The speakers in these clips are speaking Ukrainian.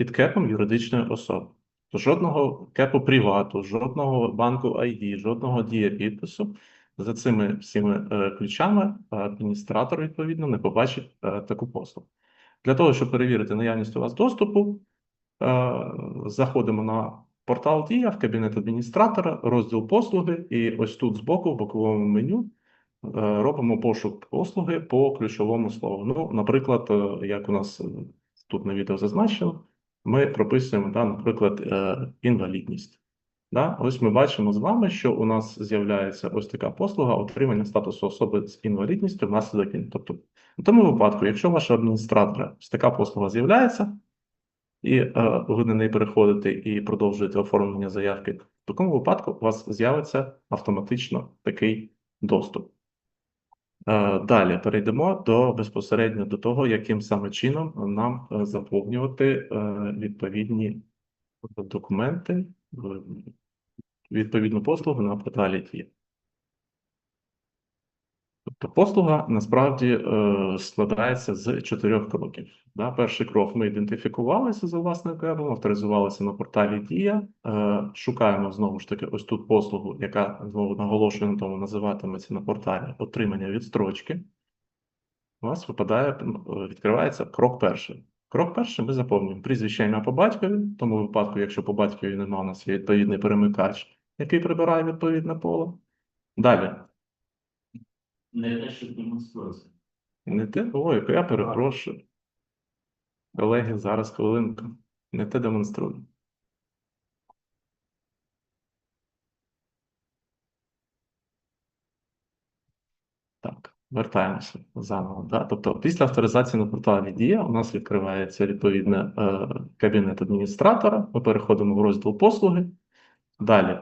під кепом юридичної особи. Жодного кепу привату, жодного банку ID, жодного дія підпису. За цими всіми е, ключами адміністратор, відповідно, не побачить е, таку послугу. Для того, щоб перевірити наявність у вас доступу, е, заходимо на портал Дія в кабінет адміністратора, розділ послуги, і ось тут збоку, в боковому меню, робимо пошук послуги по ключовому слову. Ну, наприклад, як у нас тут на відео зазначено, ми прописуємо, да, наприклад, е, інвалідність. Да? Ось ми бачимо з вами, що у нас з'являється ось така послуга отримання статусу особи з інвалідністю внаслідок війни. Тобто, в тому випадку, якщо вашого адміністратора ось така послуга з'являється, і е, ви на неї переходите і продовжуєте оформлення заявки, в такому випадку у вас з'явиться автоматично такий доступ. Е, Далі перейдемо до безпосередньо до того, яким саме чином нам е, заповнювати е, відповідні документи, відповідну послугу на порталі Дія. Тобто послуга насправді е, складається з чотирьох кроків. Перший крок ми ідентифікувалися за власним кебом, авторизувалися на порталі Дія, е, шукаємо знову ж таки ось тут послугу, яка знову наголошую на тому, називатиметься на порталі отримання відстрочки. У вас випадає, е, відкривається крок перший. Крок перший ми заповнюємо прізвище ім'я по батькові, в тому випадку, якщо по батькові немає, у нас є відповідний перемикач, який прибирає відповідне поле. Далі. Не те, що демонструється. Не те? Ой, я перепрошую. Колеги, зараз хвилинку. Не те демонструю. Так, вертаємося заново. Да? Тобто, після авторизації на порталі Дія у нас відкривається відповідне е, кабінет адміністратора. Ми переходимо в розділ послуги. Далі,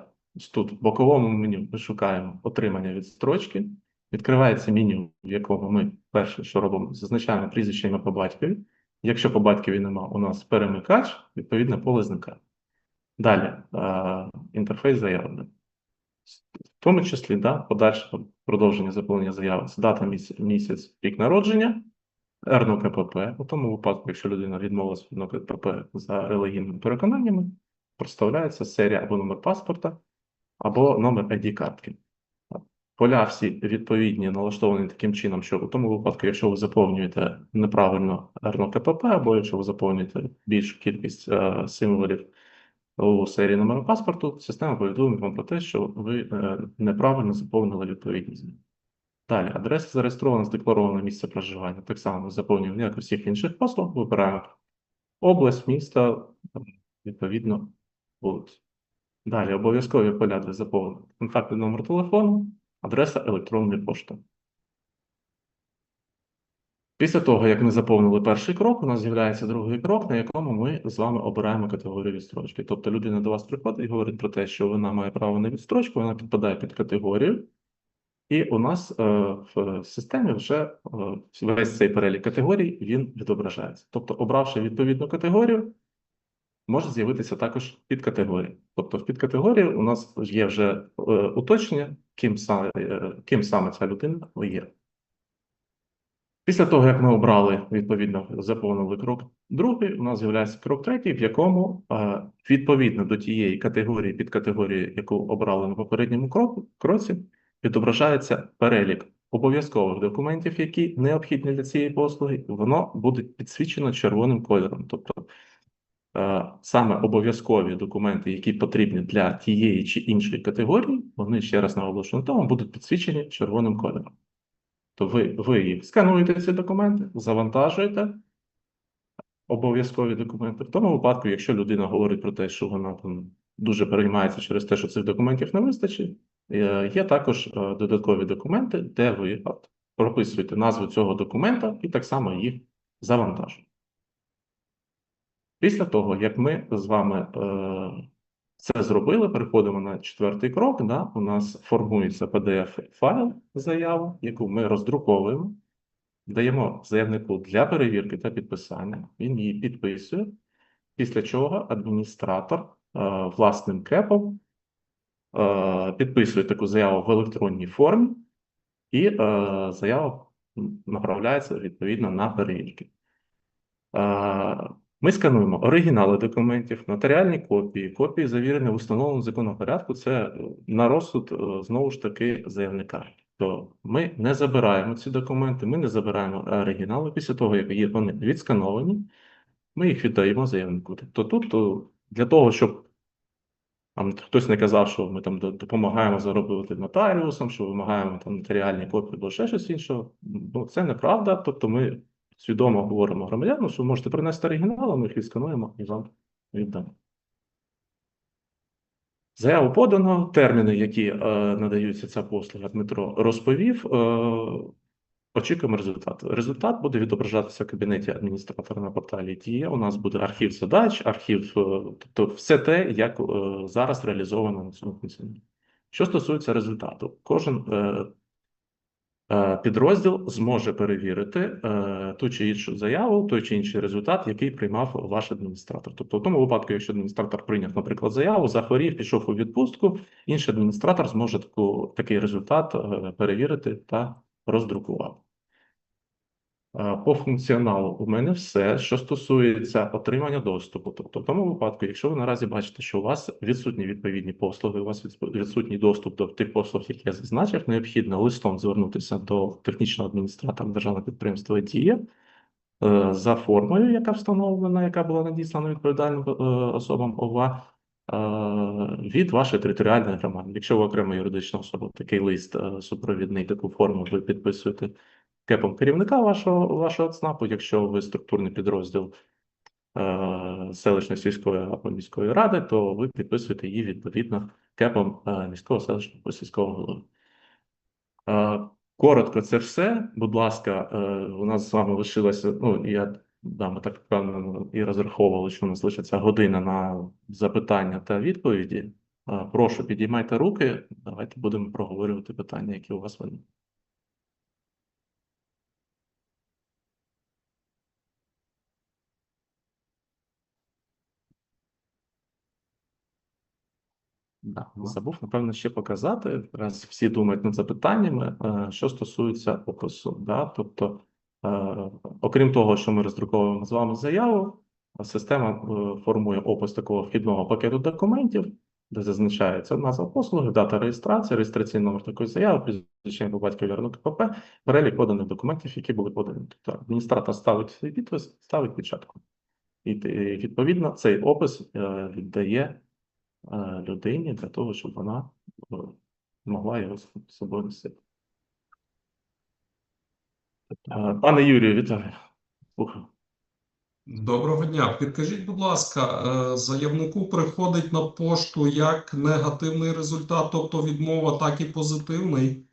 тут в боковому меню ми шукаємо отримання відстрочки. Відкривається меню, в якому ми перше, що робимо, зазначаємо прізвище ім'я по батькові. Якщо по батькові нема, у нас перемикач, відповідне поле зникає. Далі е, інтерфейс заяви. В тому числі, да, подальше продовження заповнення заяви. Це дата місяць, місяць рік народження, РНО КПП. У тому випадку, якщо людина відмовилася від РНО КПП за релігійними переконаннями, проставляється серія або номер паспорта, або номер ID-картки. Поля всі відповідні налаштовані таким чином, що у тому випадку, якщо ви заповнюєте неправильно РНО КПП, або якщо ви заповнюєте більшу кількість е, символів у серії номеру паспорту, система повідомить вам про те, що ви е, неправильно заповнили відповідні зміни. Далі, адреса зареєстрована з декларованого місця проживання. Так само ми заповнюємо, як і всіх інших послуг, вибираємо область, місто, відповідно, вулицю. Далі обов'язкові поля для заповнення. Контактний номер телефону, адреса електронної пошти. Після того, як ми заповнили перший крок, у нас з'являється другий крок, на якому ми з вами обираємо категорію відстрочки. Тобто людина до вас приходить і говорить про те, що вона має право на відстрочку, вона підпадає під категорію, і у нас е, в системі вже е, весь цей перелік категорій він відображається. Тобто, обравши відповідну категорію, може з'явитися також підкатегорія. Тобто в підкатегорії у нас є вже е, уточнення, ким саме, ким саме ця людина є. Після того, як ми обрали, відповідно, заповнили крок другий, у нас з'являється крок третій, в якому е, відповідно до тієї категорії, підкатегорії, яку обрали на попередньому кроці, відображається перелік обов'язкових документів, які необхідні для цієї послуги, воно буде підсвічено червоним кольором. Тобто саме обов'язкові документи, які потрібні для тієї чи іншої категорії, вони ще раз наголошую на тому, будуть підсвічені червоним кольором. То ви, ви їх скануєте ці документи, завантажуєте обов'язкові документи. В тому випадку, якщо людина говорить про те, що вона там дуже переймається через те, що цих документів не вистачить, е, є також е, додаткові документи, де ви прописуєте назву цього документа і так само їх завантажуєте. Після того, як ми з вами е, це зробили, переходимо на четвертий крок. Да? У нас формується PDF-файл заяву, яку ми роздруковуємо, даємо заявнику для перевірки та підписання. Він її підписує, після чого адміністратор е, власним кепом е, підписує таку заяву в електронній формі, і е, заява направляється відповідно на перевірки. Е, Ми скануємо оригінали документів, нотаріальні копії, копії завірені в установленому законом порядку. Це е, на розсуд е, знову ж таки заявника. То ми не забираємо ці документи, ми не забираємо оригінали після того, як вони відскановані, ми їх віддаємо заявнику. Тобто тут о, для того, щоб там хтось не казав, що ми там допомагаємо заробити нотаріусам, що вимагаємо там нотаріальні копії або ще щось іншого. Ну, це неправда. Тобто ми свідомо говоримо громадянам, що можете принести оригінал, ми їх відскануємо і вам віддамо. Заяву подано, терміни, які е, надаються ця послуга, Дмитро розповів. Е, очікуємо результат. Результат буде відображатися в кабінеті адміністратора на порталі Дія. У нас буде архів задач, архів, е, тобто все те, як е, зараз реалізовано на цьому функціоналі. Що стосується результату, кожен е, підрозділ зможе перевірити е, ту чи іншу заяву, той чи інший результат, який приймав ваш адміністратор. Тобто, в тому випадку, якщо адміністратор прийняв, наприклад, заяву, захворів, пішов у відпустку, інший адміністратор зможе таку, такий результат е, перевірити та роздрукувати. По функціоналу у мене все, що стосується отримання доступу. Тобто, в тому випадку, якщо ви наразі бачите, що у вас відсутні відповідні послуги, у вас відсутній доступ до тих послуг, які я зазначив, необхідно листом звернутися до технічного адміністратора державного підприємства «Дія» е, за формою, яка встановлена, яка була надіслана відповідальним е, особам ОВА е, від вашої територіальної громади. Якщо ви окрема юридична особа, такий лист супровідний, таку форму ви підписуєте кепом керівника вашого, вашого ЦНАПу, якщо ви структурний підрозділ е, селищної сільської або міської ради, то ви підписуєте її відповідно кепом е, міського селищного або сільського голови. Е, коротко, це все. Будь ласка, е, у нас з вами лишилося, ну, я да, ми так впевнено і розраховували, що у нас лишиться година на запитання та відповіді. Е, прошу, підіймайте руки, давайте будемо проговорювати питання, які у вас виникли. Да, забув, напевно, ще показати, раз всі думають над запитаннями, е, що стосується опису. Да? Тобто, е, окрім того, що ми роздруковуємо з вами заяву, система е, формує опис такого вхідного пакету документів, де зазначається назва послуги, дата реєстрації, реєстраційний номер такої заяви, прізвище по батькові верну КПП, перелік поданих документів, які були подані. Тобто адміністратор ставить свій підпис, ставить печатку. І відповідно цей опис віддає людині для того, щоб вона е, могла його з собою носити. Е, Пане Юрію, вітаю. Слухаю. Доброго дня. Підкажіть, будь ласка, е, заявнику приходить на пошту як негативний результат, тобто відмова, так і позитивний.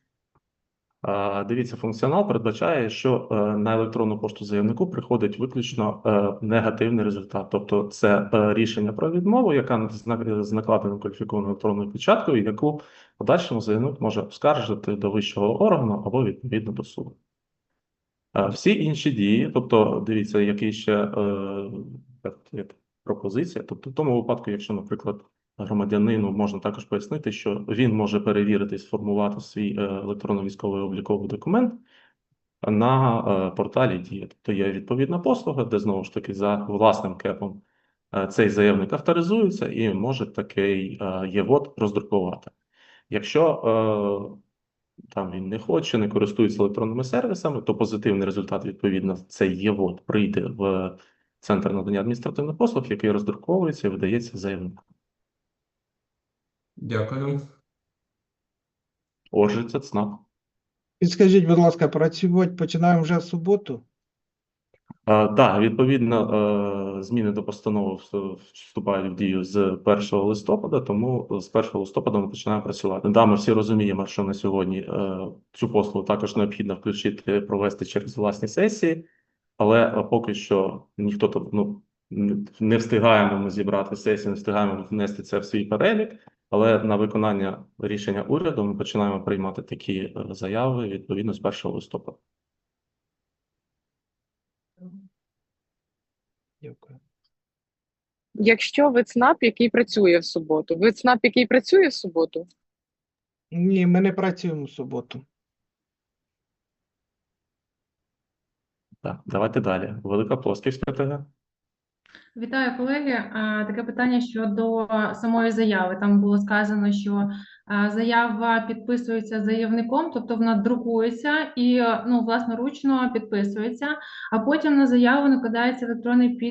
Дивіться, функціонал передбачає, що е, на електронну пошту заявнику приходить виключно е, негативний результат. Тобто це е, рішення про відмову, яка з на- з накладеною кваліфікованою електронною печаткою, яку в подальшому заявник може оскаржити до вищого органу або відповідно до суду. Всі інші дії, тобто дивіться, який ще пропозиція. Тобто, в тому випадку, якщо, наприклад, громадянину можна також пояснити, що він може перевірити і сформувати свій е, електронно-військовий обліковий документ на е, порталі Дія. Тобто є відповідна послуга, де знову ж таки за власним кепом е, цей заявник авторизується і може такий ЄВОД роздрукувати. Якщо там він не хоче, не користується електронними сервісами, то позитивний результат, відповідно, цей ЄВОД прийде в центр надання адміністративних послуг, який роздруковується і видається заявнику. Дякую. Отже, це ЦНАП. Підскажіть, будь ласка, працювати починаємо вже в суботу? Так, да, відповідно, е, зміни до постанови вступають в дію з 1 листопада, тому з 1 листопада ми починаємо працювати. Да, ми всі розуміємо, що на сьогодні е, цю послугу також необхідно включити, провести через власні сесії, але е, поки що ніхто тут ну, не встигаємо ми зібрати сесію, не встигаємо внести це в свій перелік. Але на виконання рішення уряду ми починаємо приймати такі е, заяви відповідно з 1 листопада. Дякую. Якщо ви ЦНАП, який працює в суботу, ви ЦНАП, який працює в суботу? Ні, ми не працюємо в суботу. Так, давайте далі. Велика Плосківська ТГ. Вітаю, колеги. Таке питання щодо самої заяви. Там було сказано, що заява підписується заявником, тобто вона друкується і ну, власноручно підписується, а потім на заяву накладається електронний підпис.